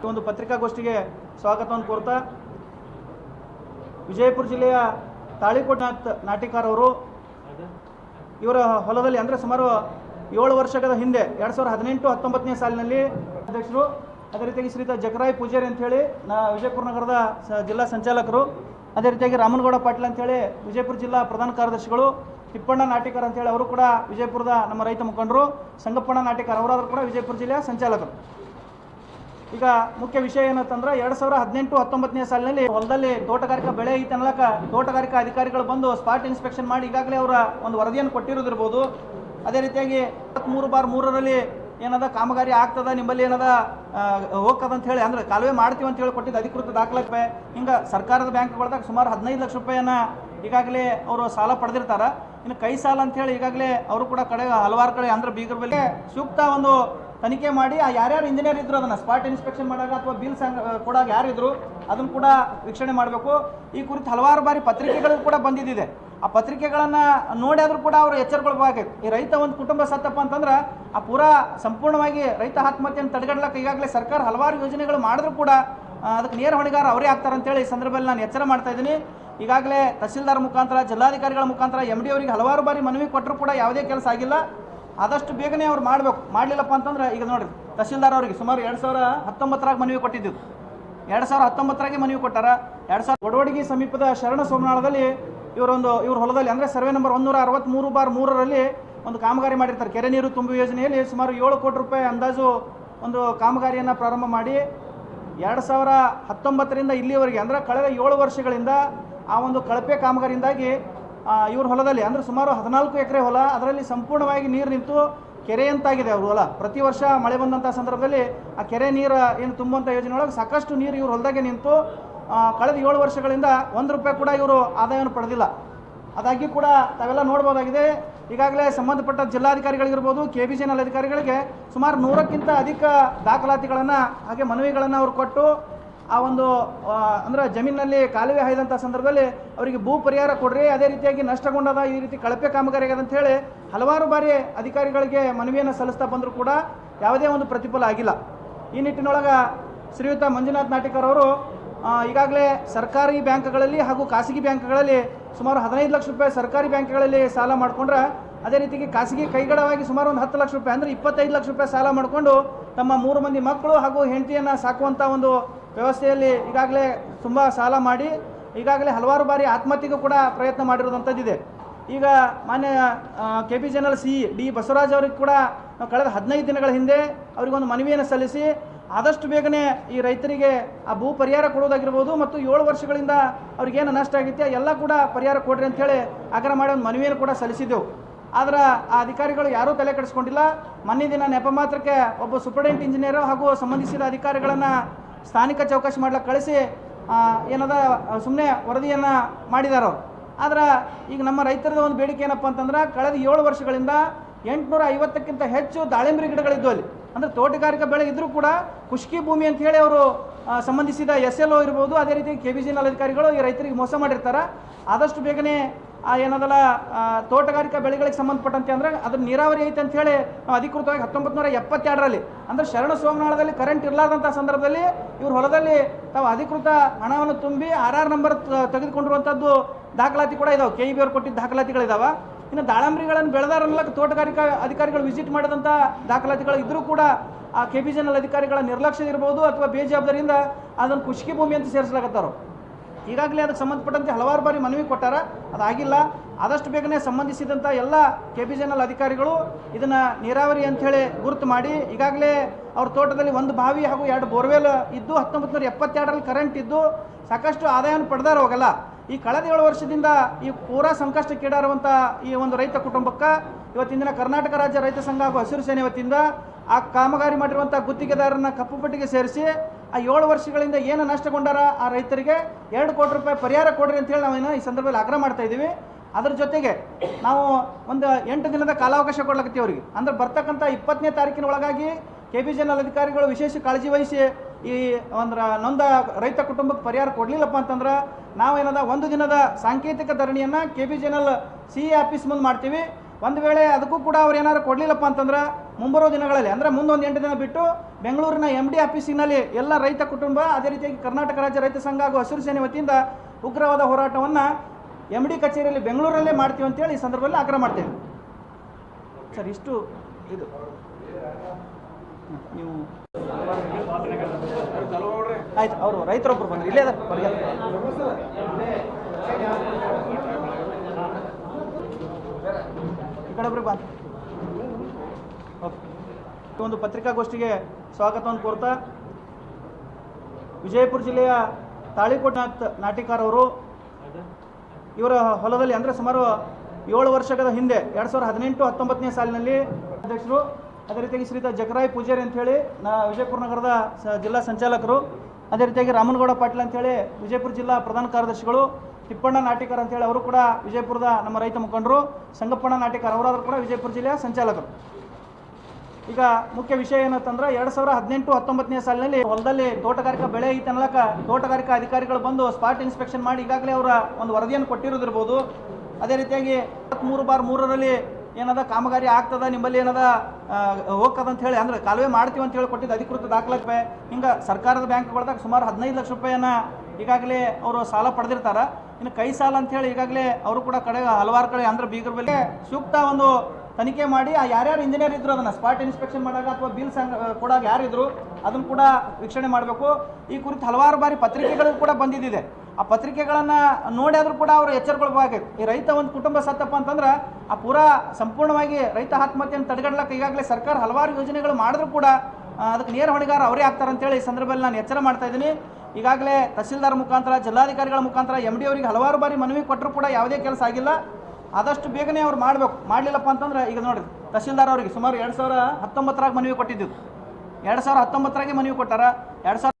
ಈ ಒಂದು ಪತ್ರಿಕಾಗೋಷ್ಠಿಗೆ ಸ್ವಾಗತವನ್ನು ಕೋರ್ತಾ ವಿಜಯಪುರ ಜಿಲ್ಲೆಯ ತಾಳಿಕೋಟನಾಥ್ ನಾಟಿಕಾರ್ ಅವರು. ಇವರ ಹೊಲದಲ್ಲಿ ಅಂದರೆ ಸುಮಾರು ಏಳು ವರ್ಷಗಳ ಹಿಂದೆ, ಎರಡು ಸಾವಿರದ ಹದಿನೆಂಟು ಹತ್ತೊಂಬತ್ತನೇ ಸಾಲಿನಲ್ಲಿ ಅಧ್ಯಕ್ಷರು, ಅದೇ ರೀತಿಯಾಗಿ ಶ್ರೀತ ಜಕರಾಯ್ ಪೂಜಾರಿ ಅಂಥೇಳಿ ನಾ ವಿಜಯಪುರ ನಗರದ ಸ ಜಿಲ್ಲಾ ಸಂಚಾಲಕರು, ಅದೇ ರೀತಿಯಾಗಿ ರಾಮನಗೌಡ ಪಾಟೀಲ್ ಅಂಥೇಳಿ ವಿಜಯಪುರ ಜಿಲ್ಲಾ ಪ್ರಧಾನ ಕಾರ್ಯದರ್ಶಿಗಳು, ತಿಪ್ಪಣ್ಣ ನಾಟಿಕರ್ ಅಂತೇಳಿ ಅವರು ಕೂಡ ವಿಜಯಪುರದ ನಮ್ಮ ರೈತ ಮುಖಂಡರು, ಸಂಗಪ್ಪಣ್ಣ ನಾಟಿಕರ್ ಅವರಾದರೂ ಕೂಡ ವಿಜಯಪುರ ಜಿಲ್ಲೆಯ ಸಂಚಾಲಕರು. ಈಗ ಮುಖ್ಯ ವಿಷಯ ಏನಂತಂದ್ರೆ ಎರಡು ಸಾವಿರ ಹದಿನೆಂಟು, ಹತ್ತೊಂಬತ್ತನೇ ಸಾಲಿನಲ್ಲಿ ಹೊಲದಲ್ಲಿ ತೋಟಗಾರಿಕಾ ಬೆಳೆ ಐತೆ ಅನ್ನಲಕ ತೋಟಗಾರಿಕಾ ಅಧಿಕಾರಿಗಳು ಬಂದು ಸ್ಪಾಟ್ ಇನ್ಸ್ಪೆಕ್ಷನ್ ಮಾಡಿ ಈಗಾಗಲೇ ಅವರ ಒಂದು ವರದಿಯನ್ನು ಕೊಟ್ಟಿರೋದಿರ್ಬೋದು ಅದೇ ರೀತಿಯಾಗಿ ಮೂರು ಬಾರ್ ಮೂರರಲ್ಲಿ ಏನದ ಕಾಮಗಾರಿ ಆಗ್ತದ ನಿಮ್ಮಲ್ಲಿ ಏನದ ಹೋಗ್ತದ ಅಂತ ಹೇಳಿ, ಅಂದ್ರೆ ಕಾಲುವೆ ಮಾಡ್ತೀವಿ ಅಂತ ಹೇಳಿ ಕೊಟ್ಟಿದ್ದು ಅಧಿಕೃತ ದಾಖಲಾತಿ ಹಿಂಗೆ ಸರ್ಕಾರದ ಬ್ಯಾಂಕ್ಗಳ್ದಾಗ ಸುಮಾರು ಹದಿನೈದು ಲಕ್ಷ ರೂಪಾಯಿಯನ್ನ ಈಗಾಗಲೇ ಅವರು ಸಾಲ ಪಡೆದಿರ್ತಾರ. ಇನ್ನು ಕೈ ಸಾಲ ಅಂತ ಹೇಳಿ ಈಗಾಗಲೇ ಅವರು ಕೂಡ ಕಡೆ ಹಲವಾರು ಕಡೆ ಅಂದ್ರೆ ಬೀಗರ ಬೆಲೆ ಸೂಕ್ತ ಒಂದು ತನಿಖೆ ಮಾಡಿ, ಆ ಯಾರ್ಯಾರು ಇಂಜಿನಿಯರ್ ಇದ್ರು ಅದನ್ನ ಸ್ಪಾಟ್ ಇನ್ಸ್ಪೆಕ್ಷನ್ ಮಾಡಾಗ ಅಥವಾ ಬಿಲ್ ಕೊಡಾಗ ಯಾರಿದ್ರು ಅದನ್ನು ಕೂಡ ವೀಕ್ಷಣೆ ಮಾಡಬೇಕು. ಈ ಕುರಿತು ಹಲವಾರು ಬಾರಿ ಪತ್ರಿಕೆಗಳು ಕೂಡ ಬಂದಿದ್ದಿದೆ. ಆ ಪತ್ರಿಕೆಗಳನ್ನು ನೋಡಿಯಾದ್ರೂ ಕೂಡ ಅವರು ಎಚ್ಚರಗೊಳ್ಬೇಕಾಗಿತ್ತು ಈ ರೈತ ಒಂದು ಕುಟುಂಬ ಸತ್ತಪ್ಪ ಅಂತಂದ್ರೆ ಆ ಪೂರಾ ಸಂಪೂರ್ಣವಾಗಿ ರೈತ ಆತ್ಮಹತ್ಯೆಯನ್ನು ತಡೆಗಟ್ಟಲಿಕ್ಕೆ ಈಗಾಗಲೇ ಸರ್ಕಾರ ಹಲವಾರು ಯೋಜನೆಗಳು ಮಾಡಿದ್ರೂ ಕೂಡ ಅದಕ್ಕೆ ನೇರ ಹೊಣೆಗಾರ ಅವರೇ ಆಗ್ತಾರೆ ಅಂತೇಳಿ ಈ ಸಂದರ್ಭದಲ್ಲಿ ನಾನು ಎಚ್ಚರ ಮಾಡ್ತಾ ಇದ್ದೀನಿ. ಈಗಾಗಲೇ ತಹಸೀಲ್ದಾರ್ ಮುಖಾಂತರ, ಜಿಲ್ಲಾಧಿಕಾರಿಗಳ ಮುಖಾಂತರ ಎಂ ಡಿ ಅವರಿಗೆ ಹಲವಾರು ಬಾರಿ ಮನವಿ ಕೊಟ್ಟರು ಕೂಡ ಯಾವುದೇ ಕೆಲಸ ಆಗಿಲ್ಲ. ಆದಷ್ಟು ಬೇಗನೆ ಅವ್ರು ಮಾಡಬೇಕು. ಮಾಡಲಿಲ್ಲಪ್ಪ ಅಂತಂದ್ರೆ, ಈಗ ನೋಡಿ ತಹಸೀಲ್ದಾರ್ ಅವರಿಗೆ ಸುಮಾರು ಎರಡು ಸಾವಿರ ಹತ್ತೊಂಬತ್ತರಾಗ ಮನವಿ ಕೊಟ್ಟಿದ್ದು ಎರಡು ಸಾವಿರ ಹತ್ತೊಂಬತ್ತರಾಗೆ ಮನವಿ ಕೊಟ್ಟಾರ. ಎರಡು ಸಾವಿರ ಒಡವಡಿಗೆ ಸಮೀಪದ ಶರಣ ಸೋಮನಾಳದಲ್ಲಿ ಇವರೊಂದು, ಇವ್ರ ಹೊಲದಲ್ಲಿ ಅಂದರೆ ಸರ್ವೆ ನಂಬರ್ ಒಂದೂರ ಅರವತ್ತ್ಮೂರು ಬಾರ್ ಮೂರರಲ್ಲಿ ಒಂದು ಕಾಮಗಾರಿ ಮಾಡಿರ್ತಾರೆ. ಕೆರೆ ನೀರು ತುಂಬು ಯೋಜನೆಯಲ್ಲಿ ಸುಮಾರು ಏಳು ಕೋಟಿ ರೂಪಾಯಿ ಅಂದಾಜು ಒಂದು ಕಾಮಗಾರಿಯನ್ನು ಪ್ರಾರಂಭ ಮಾಡಿ ಎರಡು ಸಾವಿರ ಹತ್ತೊಂಬತ್ತರಿಂದ ಇಲ್ಲಿವರೆಗೆ ಅಂದರೆ ಕಳೆದ ಏಳು ವರ್ಷಗಳಿಂದ ಆ ಒಂದು ಕಳಪೆ ಕಾಮಗಾರಿಯಿಂದಾಗಿ ಇವ್ರ ಹೊಲದಲ್ಲಿ ಅಂದರೆ ಸುಮಾರು ಹದಿನಾಲ್ಕು ಎಕರೆ ಹೊಲ, ಅದರಲ್ಲಿ ಸಂಪೂರ್ಣವಾಗಿ ನೀರು ನಿಂತು ಕೆರೆಯಂತಾಗಿದೆ ಅವ್ರ ಹೊಲ. ಪ್ರತಿ ವರ್ಷ ಮಳೆ ಬಂದಂಥ ಸಂದರ್ಭದಲ್ಲಿ ಆ ಕೆರೆ ನೀರು ಏನು ತುಂಬುವಂಥ ಯೋಜನೆ ಒಳಗೆ ಸಾಕಷ್ಟು ನೀರು ಇವ್ರ ಹೊಲದಾಗೆ ನಿಂತು ಕಳೆದ ಏಳು ವರ್ಷಗಳಿಂದ ಒಂದು ರೂಪಾಯಿ ಕೂಡ ಇವರು ಆದಾಯವನ್ನು ಪಡೆದಿಲ್ಲ. ಅದಾಗಿ ಕೂಡ ತಾವೆಲ್ಲ ನೋಡ್ಬೋದಾಗಿದೆ. ಈಗಾಗಲೇ ಸಂಬಂಧಪಟ್ಟ ಜಿಲ್ಲಾಧಿಕಾರಿಗಳಿಗಿರ್ಬೋದು ಕೆ ಬಿ ಜಿನಲ್ ಅಧಿಕಾರಿಗಳಿಗೆ ಸುಮಾರು ನೂರಕ್ಕಿಂತ ಅಧಿಕ ದಾಖಲಾತಿಗಳನ್ನು, ಹಾಗೆ ಮನವಿಗಳನ್ನು ಅವರು ಕೊಟ್ಟು, ಆ ಒಂದು ಅಂದರೆ ಜಮೀನಿನಲ್ಲಿ ಕಾಲುವೆ ಹಾಯ್ದಂಥ ಸಂದರ್ಭದಲ್ಲಿ ಅವರಿಗೆ ಭೂ ಪರಿಹಾರ ಕೊಡ್ರಿ, ಅದೇ ರೀತಿಯಾಗಿ ನಷ್ಟಗೊಂಡದ ಈ ರೀತಿ ಕಳಪೆ ಕಾಮಗಾರಿ ಅಂತ ಹೇಳಿ ಹಲವಾರು ಬಾರಿ ಅಧಿಕಾರಿಗಳಿಗೆ ಮನವಿಯನ್ನು ಸಲ್ಲಿಸ್ತಾ ಬಂದರೂ ಕೂಡ ಯಾವುದೇ ಒಂದು ಪ್ರತಿಫಲ ಆಗಿಲ್ಲ. ಈ ನಿಟ್ಟಿನೊಳಗೆ ಶ್ರೀಯುತ ಮಂಜುನಾಥ್ ನಾಟಿಕರ್ ಅವರು ಈಗಾಗಲೇ ಸರ್ಕಾರಿ ಬ್ಯಾಂಕ್ಗಳಲ್ಲಿ ಹಾಗೂ ಖಾಸಗಿ ಬ್ಯಾಂಕ್ಗಳಲ್ಲಿ ಸುಮಾರು ಹದಿನೈದು ಲಕ್ಷ ರೂಪಾಯಿ ಸರ್ಕಾರಿ ಬ್ಯಾಂಕ್ಗಳಲ್ಲಿ ಸಾಲ ಮಾಡಿಕೊಂಡ್ರೆ ಅದೇ ರೀತಿಗೆ ಖಾಸಗಿ ಕೈಗಡವಾಗಿ ಸುಮಾರು ಒಂದು ಹತ್ತು ಲಕ್ಷ ರೂಪಾಯಿ ಅಂದರೆ ಇಪ್ಪತ್ತೈದು ಲಕ್ಷ ರೂಪಾಯಿ ಸಾಲ ಮಾಡಿಕೊಂಡು ತಮ್ಮ ಮೂರು ಮಂದಿ ಮಕ್ಕಳು ಹಾಗೂ ಹೆಂಡತಿಯನ್ನು ಸಾಕುವಂಥ ಒಂದು ವ್ಯವಸ್ಥೆಯಲ್ಲಿ ಈಗಾಗಲೇ ತುಂಬ ಸಾಲ ಮಾಡಿ, ಈಗಾಗಲೇ ಹಲವಾರು ಬಾರಿ ಆತ್ಮಹತ್ಯೆಗೂ ಕೂಡ ಪ್ರಯತ್ನ ಮಾಡಿರೋದಂಥದ್ದಿದೆ ಈಗ ಮಾನ್ಯ K P general C D Basavaraj ಅವರಿಗೆ ಕೂಡ ನಾವು ಕಳೆದ ಹದಿನೈದು ದಿನಗಳ ಹಿಂದೆ ಅವರಿಗೊಂದು ಮನವಿಯನ್ನು ಸಲ್ಲಿಸಿ ಆದಷ್ಟು ಬೇಗನೆ ಈ ರೈತರಿಗೆ ಆ ಭೂ ಪರಿಹಾರ ಕೊಡೋದಾಗಿರ್ಬೋದು ಮತ್ತು ಏಳು ವರ್ಷಗಳಿಂದ ಅವ್ರಿಗೇನು ನಷ್ಟ ಆಗಿತ್ತೆ ಎಲ್ಲ ಕೂಡ ಪರಿಹಾರ ಕೊಡ್ರಿ ಅಂತೇಳಿ ಆಗ್ರಹ ಮಾಡಿ ಒಂದು ಮನವಿಯನ್ನು ಕೂಡ ಸಲ್ಲಿಸಿದ್ದೆವು. ಆದ್ರೆ ಆ ಅಧಿಕಾರಿಗಳು ಯಾರೂ ತಲೆ ಕೆಡಿಸ್ಕೊಂಡಿಲ್ಲ. ಮೊನ್ನೆ ದಿನ ನೆಪ ಮಾತ್ರಕ್ಕೆ ಒಬ್ಬ ಸೂಪರ್ಡೆಂಟ್ ಇಂಜಿನಿಯರ್ ಹಾಗೂ ಸಂಬಂಧಿಸಿದ ಅಧಿಕಾರಿಗಳನ್ನು ಸ್ಥಾನಿಕ ಚೌಕಾಸಿ ಮಾಡ್ಲಿಕ್ಕೆ ಕಳಿಸಿ ಏನದ ಸುಮ್ಮನೆ ವರದಿಯನ್ನು ಮಾಡಿದಾರೋ. ಆದ್ರೆ ಈಗ ನಮ್ಮ ರೈತರದ ಒಂದು ಬೇಡಿಕೆ ಏನಪ್ಪ ಅಂತಂದ್ರೆ, ಕಳೆದ ಏಳು ವರ್ಷಗಳಿಂದ ಎಂಟುನೂರ ಐವತ್ತಕ್ಕಿಂತ ಹೆಚ್ಚು ದಾಳಿಂಬರಿ ಗಿಡಗಳಿದ್ದು ಅಲ್ಲಿ. ಅಂದರೆ ತೋಟಗಾರಿಕಾ ಬೆಳೆ ಇದ್ದರೂ ಕೂಡ ಖುಷ್ಕಿ ಭೂಮಿ ಅಂತ ಹೇಳಿ ಅವರು ಸಂಬಂಧಿಸಿದ ಎಸ್ ಎಲ್ ಒ ಇರ್ಬೋದು, ಅದೇ ರೀತಿ ಕೆ ಬಿ ಜಿನಲ್ ಅಧಿಕಾರಿಗಳು ಈ ರೈತರಿಗೆ ಮೋಸ ಮಾಡಿರ್ತಾರೆ. ಆದಷ್ಟು ಬೇಗನೆ ಏನದಲ್ಲ ತೋಟಗಾರಿಕಾ ಬೆಳೆಗಳಿಗೆ ಸಂಬಂಧಪಟ್ಟಂತೆ ಅಂದ್ರೆ ಅದ್ರ ನೀರಾವರಿ ಐತೆ ಅಂತ ಹೇಳಿ ಅಧಿಕೃತವಾಗಿ ಹತ್ತೊಂಬತ್ತು ನೂರ ಎಪ್ಪತ್ತೆರಡರಲ್ಲಿ ಅಂದ್ರೆ ಶರಣ ಸೋಮನಾಳದಲ್ಲಿ ಕರೆಂಟ್ ಇರಲಾರ್ದಂಥ ಸಂದರ್ಭದಲ್ಲಿ ಇವ್ರ ಹೊಲದಲ್ಲಿ ತಾವು ಅಧಿಕೃತ ಹಣವನ್ನು ತುಂಬಿ ಆರ್ ಆರ್ ನಂಬರ್ ತೆಗೆದುಕೊಂಡಿರುವಂಥದ್ದು ದಾಖಲಾತಿ ಕೂಡ ಇದಾವೆ. ಕೆ ಇ ಬಿ ಅವ್ರು ಕೊಟ್ಟಿದ್ದ ದಾಖಲಾತಿಗಳಿದಾವೆ. ಇನ್ನು ದಾಳಂಬ್ರಿಗಳನ್ನು ಬೆಳೆದಾರಲ್ಲ ತೋಟಗಾರಿಕಾ ಅಧಿಕಾರಿಗಳು ವಿಸಿಟ್ ಮಾಡಿದಂಥ ದಾಖಲಾತಿಗಳು ಇದ್ರೂ ಕೂಡ ಆ ಕೆ ಬಿ ಜನಲ್ ಅಧಿಕಾರಿಗಳ ನಿರ್ಲಕ್ಷ್ಯ ಇರ್ಬೋದು ಅಥವಾ ಬೇಜವಾಬ್ದಾರಿಯಿಂದ ಅದನ್ನು ಕುಷ್ಕಿ ಭೂಮಿ ಅಂತ ಸೇರಿಸ್ಲಾಕತ್ತಾರೋ ಈಗಾಗಲೇ ಅದಕ್ಕೆ ಸಂಬಂಧಪಟ್ಟಂತೆ ಹಲವಾರು ಬಾರಿ ಮನವಿ ಕೊಟ್ಟಾರ, ಅದಾಗಿಲ್ಲ. ಆದಷ್ಟು ಬೇಗನೆ ಸಂಬಂಧಿಸಿದಂಥ ಎಲ್ಲ ಕೆ ಬಿ ಜನಲ್ ಅಧಿಕಾರಿಗಳು ಇದನ್ನು ನೀರಾವರಿ ಅಂಥೇಳಿ ಗುರುತು ಮಾಡಿ, ಈಗಾಗಲೇ ಅವ್ರ ತೋಟದಲ್ಲಿ ಒಂದು ಬಾವಿ ಹಾಗೂ ಎರಡು ಬೋರ್ವೆಲ್ ಇದ್ದು ಹತ್ತೊಂಬತ್ತು ನೂರ ಎಪ್ಪತ್ತೆರಡರಲ್ಲಿ ಕರೆಂಟ್ ಇದ್ದು, ಸಾಕಷ್ಟು ಆದಾಯವನ್ನು ಪಡೆದಾರ ಹೋಗಲ್ಲ ಈ ಕಳೆದ ಏಳು ವರ್ಷದಿಂದ ಈ ಪೂರಾ ಸಂಕಷ್ಟಕ್ಕೀಡಾರುವಂಥ ಈ ಒಂದು ರೈತ ಕುಟುಂಬಕ್ಕೆ ಇವತ್ತಿನ ದಿನ ಕರ್ನಾಟಕ ರಾಜ್ಯ ರೈತ ಸಂಘ ಹಾಗೂ ಹಸಿರು ಸೇನೆ ವತಿಯಿಂದ ಆ ಕಾಮಗಾರಿ ಮಾಡಿರುವಂಥ ಗುತ್ತಿಗೆದಾರರನ್ನ ಕಪ್ಪುಪಟ್ಟಿಗೆ ಸೇರಿಸಿ ಆ ಏಳು ವರ್ಷಗಳಿಂದ ಏನು ನಷ್ಟಗೊಂಡಾರ ಆ ರೈತರಿಗೆ ಎರಡು ಕೋಟಿ ರೂಪಾಯಿ ಪರಿಹಾರ ಕೊಡ್ರಿ ಅಂತೇಳಿ ನಾವು ಇನ್ನು ಈ ಸಂದರ್ಭದಲ್ಲಿ ಆಗ್ರಹ ಮಾಡ್ತಾ ಇದ್ದೀವಿ. ಅದ್ರ ಜೊತೆಗೆ ನಾವು ಒಂದು ಎಂಟು ದಿನದ ಕಾಲಾವಕಾಶ ಕೊಡ್ಲಾಕತ್ತೀವಿ ಅವರಿಗೆ. ಅಂದ್ರೆ ಬರ್ತಕ್ಕಂಥ ಇಪ್ಪತ್ತನೇ ತಾರೀಕಿನ ಒಳಗಾಗಿ ಕೆ ಬಿ ಜನಲ್ ಅಧಿಕಾರಿಗಳು ವಿಶೇಷ ಕಾಳಜಿ ವಹಿಸಿ ಈ ಒಂದ್ರ ನೊಂದ ರೈತ ಕುಟುಂಬಕ್ಕೆ ಪರಿಹಾರ ಕೊಡಲಿಲ್ಲಪ್ಪ ಅಂತಂದ್ರೆ ನಾವೇನದ ಒಂದು ದಿನದ ಸಾಂಕೇತಿಕ ಧರಣಿಯನ್ನು K B general C office ಮುಂದೆ ಮಾಡ್ತೀವಿ. ಒಂದು ವೇಳೆ ಅದಕ್ಕೂ ಕೂಡ ಅವ್ರು ಏನಾದ್ರು ಕೊಡಲಿಲ್ಲಪ್ಪ ಅಂತಂದ್ರೆ ಮುಂಬರೋ ದಿನಗಳಲ್ಲಿ, ಅಂದರೆ ಮುಂದೊಂದು ಎಂಟು ದಿನ ಬಿಟ್ಟು ಬೆಂಗಳೂರಿನ ಎಂ ಡಿ ಆಫೀಸಿನಲ್ಲಿ ಎಲ್ಲ ರೈತ ಕುಟುಂಬ, ಅದೇ ರೀತಿಯಾಗಿ ಕರ್ನಾಟಕ ರಾಜ್ಯ ರೈತ ಸಂಘ ಹಾಗೂ ಹಸಿರು ಸೇನೆ ವತಿಯಿಂದ ಉಗ್ರವಾದ ಹೋರಾಟವನ್ನು ಎಂ ಡಿ ಕಚೇರಿಯಲ್ಲಿ ಬೆಂಗಳೂರಲ್ಲೇ ಮಾಡ್ತೀವಿ ಅಂತೇಳಿ ಈ ಸಂದರ್ಭದಲ್ಲಿ ಆಗ್ರಹ ಮಾಡ್ತೇವೆ. ಸರ್, ಇಷ್ಟು ಇದು. ನೀವು. ಆಯ್ತು, ಅವರು ರೈತರೊಬ್ಬರು ಬಂದ್ರಿ. ಇಲ್ಲೇ ಅದ ಈ ಕಡೆ ಒಬ್ರಿಗೆ ಬಾ. ಓಕೆ. ಒಂದು ಪತ್ರಿಕಾಗೋಷ್ಠಿಗೆ ಸ್ವಾಗತವನ್ನು ಕೋರ್ತಾ ವಿಜಯಪುರ ಜಿಲ್ಲೆಯ ತಾಳಿಕೋಟನಾಥ್ ನಾಟಿಕಾರ್ ಅವರು ಇವರ ಹೊಲದಲ್ಲಿ, ಅಂದರೆ ಸುಮಾರು ಏಳು ವರ್ಷಗಳ ಹಿಂದೆ, ಎರಡು ಸಾವಿರದ ಹದಿನೆಂಟು ಹತ್ತೊಂಬತ್ತನೇ ಸಾಲಿನಲ್ಲಿ ಅಧ್ಯಕ್ಷರು ಅದೇ ರೀತಿಯಾಗಿ ಶ್ರೀತಾ ಜಕರಾಯ್ ಪೂಜಾರಿ ಅಂತೇಳಿ ನಾ ವಿಜಯಪುರ ನಗರದ ಸ ಜಿಲ್ಲಾ ಸಂಚಾಲಕರು. ಅದೇ ರೀತಿಯಾಗಿ ರಾಮನಗೌಡ ಪಾಟೀಲ್ ಅಂತೇಳಿ ವಿಜಯಪುರ ಜಿಲ್ಲಾ ಪ್ರಧಾನ ಕಾರ್ಯದರ್ಶಿಗಳು. ತಿಪ್ಪಣ್ಣ ನಾಟಿಕರ್ ಅಂತೇಳಿ ಅವರು ಕೂಡ ವಿಜಯಪುರದ ನಮ್ಮ ರೈತ ಮುಖಂಡರು. ಸಂಗಪ್ಪಣ್ಣ ನಾಟಿಕರ್ ಅವರಾದರೂ ಕೂಡ ವಿಜಯಪುರ ಜಿಲ್ಲೆಯ ಸಂಚಾಲಕರು. ಈಗ ಮುಖ್ಯ ವಿಷಯ ಏನಂತಂದ್ರೆ, ಎರಡು ಸಾವಿರ ಹದಿನೆಂಟು ಹತ್ತೊಂಬತ್ತನೇ ಸಾಲಿನಲ್ಲಿ ಹೊಲದಲ್ಲಿ ತೋಟಗಾರಿಕಾ ಬೆಳೆ ಐತೆ ಅನ್ನಲಕ ತೋಟಗಾರಿಕಾ ಅಧಿಕಾರಿಗಳು ಬಂದು ಸ್ಪಾಟ್ ಇನ್ಸ್ಪೆಕ್ಷನ್ ಮಾಡಿ ಈಗಾಗಲೇ ಅವರ ಒಂದು ವರದಿಯನ್ನು ಕೊಟ್ಟಿರೋದಿರ್ಬೋದು ಅದೇ ರೀತಿಯಾಗಿ ಮೂರು ಬಾರ್ ಮೂರರಲ್ಲಿ ಏನದ ಕಾಮಗಾರಿ ಆಗ್ತದ ನಿಮ್ಮಲ್ಲಿ ಏನದ ಹೋಗ್ತದ ಅಂತ ಹೇಳಿ, ಅಂದ್ರೆ ಕಾಲುವೆ ಮಾಡ್ತೀವಿ ಅಂತ ಹೇಳಿ ಕೊಟ್ಟಿದ್ದು ಅಧಿಕೃತ ದಾಖಲಾತಿ ಹಿಂಗೆ ಸರ್ಕಾರದ ಬ್ಯಾಂಕ್ಗಳ್ದಾಗ ಸುಮಾರು ಹದಿನೈದು ಲಕ್ಷ ರೂಪಾಯಿಯನ್ನ ಈಗಾಗಲೇ ಅವರು ಸಾಲ ಪಡೆದಿರ್ತಾರೆ. ಇನ್ನು ಕೈ ಸಾಲ ಅಂತ ಹೇಳಿ ಈಗಾಗಲೇ ಅವರು ಕೂಡ ಕಡೆ, ಹಲವಾರು ಕಡೆ ಅಂದ್ರೆ ಬೀಗರ ಬೆಲೆ ಸೂಕ್ತ ಒಂದು ತನಿಖೆ ಮಾಡಿ, ಆ ಯಾರ್ಯಾರು ಇಂಜಿನಿಯರ್ ಇದ್ರು ಅದನ್ನ ಸ್ಪಾಟ್ ಇನ್ಸ್ಪೆಕ್ಷನ್ ಮಾಡಾಗ ಅಥವಾ ಬಿಲ್ ಸಂಗ್ ಕೊಡಾಗ ಯಾರಿದ್ರು ಅದನ್ನು ಕೂಡ ವೀಕ್ಷಣೆ ಮಾಡಬೇಕು. ಈ ಕುರಿತು ಹಲವಾರು ಬಾರಿ ಪತ್ರಿಕೆಗಳು ಕೂಡ ಬಂದಿದ್ದಿದೆ. ಆ ಪತ್ರಿಕೆಗಳನ್ನು ನೋಡಿ ಆದರೂ ಕೂಡ ಅವರು ಎಚ್ಚರಗೊಳ್ಬೇಕು ಈ ರೈತ ಒಂದು ಕುಟುಂಬ ಸತ್ತಪ್ಪ ಅಂತಂದ್ರೆ ಆ ಪೂರಾ ಸಂಪೂರ್ಣವಾಗಿ ರೈತ ಆತ್ಮಹತ್ಯೆಯನ್ನು ತಡೆಗಟ್ಟಲಿಕ್ಕೆ ಈಗಾಗಲೇ ಸರ್ಕಾರ ಹಲವಾರು ಯೋಜನೆಗಳು ಮಾಡಿದ್ರು ಕೂಡ ಅದಕ್ಕೆ ನೇರ ಹೊಣೆಗಾರ ಅವರೇ ಆಗ್ತಾರೆ ಅಂತೇಳಿ ಈ ಸಂದರ್ಭದಲ್ಲಿ ನಾನು ಎಚ್ಚರ ಮಾಡ್ತಾ ಇದ್ದೀನಿ. ಈಗಾಗಲೇ ತಹಸೀಲ್ದಾರ್ ಮುಖಾಂತರ, ಜಿಲ್ಲಾಧಿಕಾರಿಗಳ ಮುಖಾಂತರ ಎಂ ಡಿ ಅವರಿಗೆ ಹಲವಾರು ಬಾರಿ ಮನವಿ ಕೊಟ್ಟರು ಕೂಡ ಯಾವುದೇ ಕೆಲಸ ಆಗಿಲ್ಲ. ಆದಷ್ಟು ಬೇಗನೆ ಅವ್ರು ಮಾಡಬೇಕು. ಮಾಡಲಿಲ್ಲಪ್ಪ ಅಂತಂದ್ರೆ ಈಗ ನೋಡಿ ತಹಸೀಲ್ದಾರ್ ಅವರಿಗೆ ಸುಮಾರು ಎರಡು ಸಾವಿರ ಹತ್ತೊಂಬತ್ತರಾಗ ಮನವಿ ಕೊಟ್ಟಿದ್ದು. ಎರಡು ಸಾವಿರ ಹತ್ತೊಂಬತ್ತರಾಗೆ ಮನವಿ ಕೊಟ್ಟಾರ. ಎರಡು ಸಾವಿರ